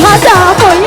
Khwaja I